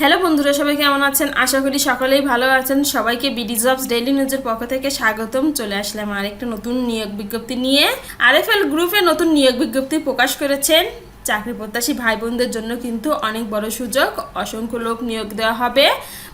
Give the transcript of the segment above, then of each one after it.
Hello বন্ধুরা, সবাই কেমন আছেন? আশা করি সকলেই ভালো আছেন। সবাইকে বিডি জবস ডেইলি নিউজের পক্ষ থেকে স্বাগতম। চলে আসলাম আরেকটা নতুন নিয়োগ বিজ্ঞপ্তি নিয়ে। আরএফএল গ্রুপে নতুন নিয়োগ বিজ্ঞপ্তি প্রকাশ করেছেন। চাকরি প্রত্যাশী ভাই বোনদের জন্য কিন্তু অনেক বড় সুযোগ। অসংখ্য লোক নিয়োগ দেওয়া হবে।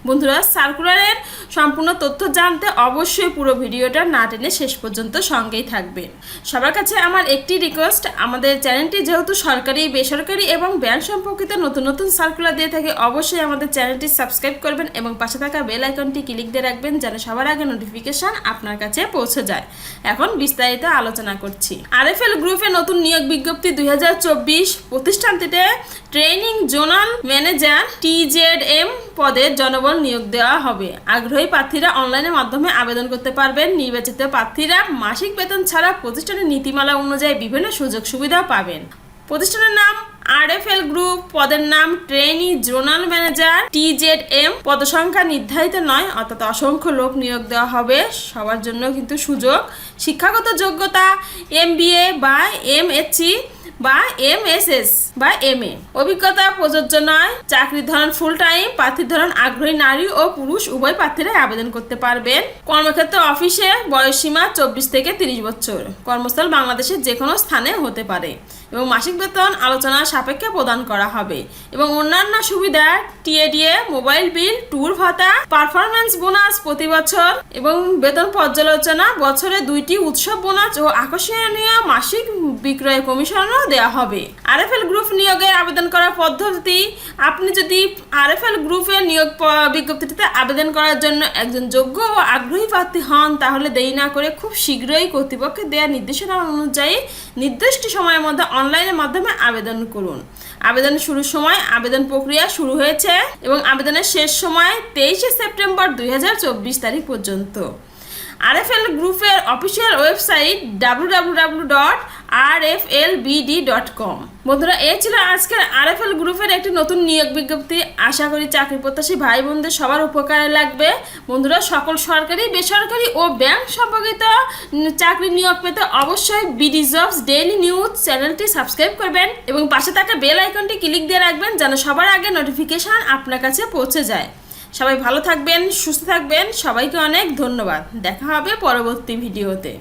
বন্ধুরা, সার্কুলারের সম্পূর্ণ তথ্য জানতে অবশ্যই পুরো ভিডিওটা না টেনে শেষ পর্যন্ত সঙ্গেই থাকবেন। সবার কাছে আমার একটি রিকোয়েস্ট আমাদের চ্যানেলটি যেহেতু সরকারি, বেসরকারি এবং ব্যাংক সম্পর্কিত নতুন নতুন সার্কুলার দিয়ে থাকে, অবশ্যই আমাদের চ্যানেলটি সাবস্ক্রাইব করবেন এবং পাশে থাকা বেল আইকনটি ক্লিক দিয়ে রাখবেন যেন সবার আগে নোটিফিকেশন আপনার কাছে পৌঁছে যায়। এখন বিস্তারিত আলোচনা করছি। আরএফএল গ্রুপে নতুন নিয়োগ বিজ্ঞপ্তি দুই হাজার চব্বিশ প্রতিষ্ঠানটিতে training zonal manager T Z M পদে জনবল নিয়োগ দেওয়া হবে। আগ্রহী প্রার্থীরা অনলাইনের মাধ্যমে আবেদন করতে পারবেন। নির্বাচিত প্রার্থীরা মাসিক বেতন ছাড়া প্রতিষ্ঠানের নীতিমালা অনুযায়ী বিভিন্ন সুযোগ সুবিধা পাবেন। প্রতিষ্ঠানের নাম আরএফএল গ্রুপ, পদের নাম ট্রেনি জোনাল ম্যানেজার, টিজেড-এম। পদসংখ্যা নির্ধারিত নয়, অর্থাৎ অসংখ্য লোক নিয়োগ দেওয়া হবে। সবার জন্য কিন্তু সুযোগ। শিক্ষাগত যোগ্যতা, এমবিএ বা এমএসসি বা এমএসএস। বা এম এ অভিজ্ঞতা, প্রযোজ্য নয়। চাকরির ধরন ফুল টাইম প্রার্থীর ধরন আগ্রহী নারী ও পুরুষ, উভয় প্রার্থীরাই আবেদন করতে পারবেন। কর্মক্ষেত্র অফিসে বয়সসীমা চব্বিশ থেকে তিরিশ বছর। কর্মস্থল বাংলাদেশের যে কোনো স্থানে হতে পারে এবং মাসিক বেতন আলোচনার সাপেক্ষে প্রদান করা হবে এবং অন্যান্য সুবিধা TA DA mobile bill, tour ভাতা পারফরমেন্স বোনাস প্রতি বছর এবং বেতন পর্যালোচনা, বছরে দুইটি উৎসব বোনাস ও আকর্ষণীয় মাসিক বিক্রয় কমিশনও দেওয়া হবে। আরএফএল গ্রুপ নিয়োগের আবেদন করার পদ্ধতি, আপনি যদি আরএফএল গ্রুপের নিয়োগ বিজ্ঞপ্তিটিতে আবেদন করার জন্য একজন যোগ্য ও আগ্রহী প্রার্থী হন, তাহলে দেরি না করে খুব শীঘ্রই কর্তৃপক্ষের দেওয়া নির্দেশনা অনুযায়ী নির্দিষ্ট সময়ের মধ্যে অনলাইনের মাধ্যমে আবেদন করুন। আবেদন শুরুর সময় আবেদন প্রক্রিয়া শুরু হয়েছে এবং আবেদনের শেষ সময় তেইশে সেপ্টেম্বর দুই হাজার চব্বিশ তারিখ পর্যন্ত। আরএফএল গ্রুপের official website W W W dot R F L BD dot com বন্ধুরা এই ছিল আজকের আরএফএল গ্রুপের একটি নতুন নিয়োগ বিজ্ঞপ্তি। আশা করি চাকরি প্রত্যাশী ভাই বোনদের সবার উপকারে লাগবে। বন্ধুরা, সকল সরকারি, বেসরকারি ও ব্যাংক সম্পর্কিত চাকরি নিয়োগ পেতে অবশ্যই বিডি জবস ডেইলি নিউজ চ্যানেলটি সাবস্ক্রাইব করবেন এবং পাশে থাকা বেল আইকনটি ক্লিক দিয়ে রাখবেন যেন সবার আগে নোটিফিকেশন আপনার কাছে পৌঁছে যায়। সবাই ভালো থাকবেন, সুস্থ থাকবেন। সবাইকে অনেক ধন্যবাদ। দেখা হবে পরবর্তী ভিডিওতে।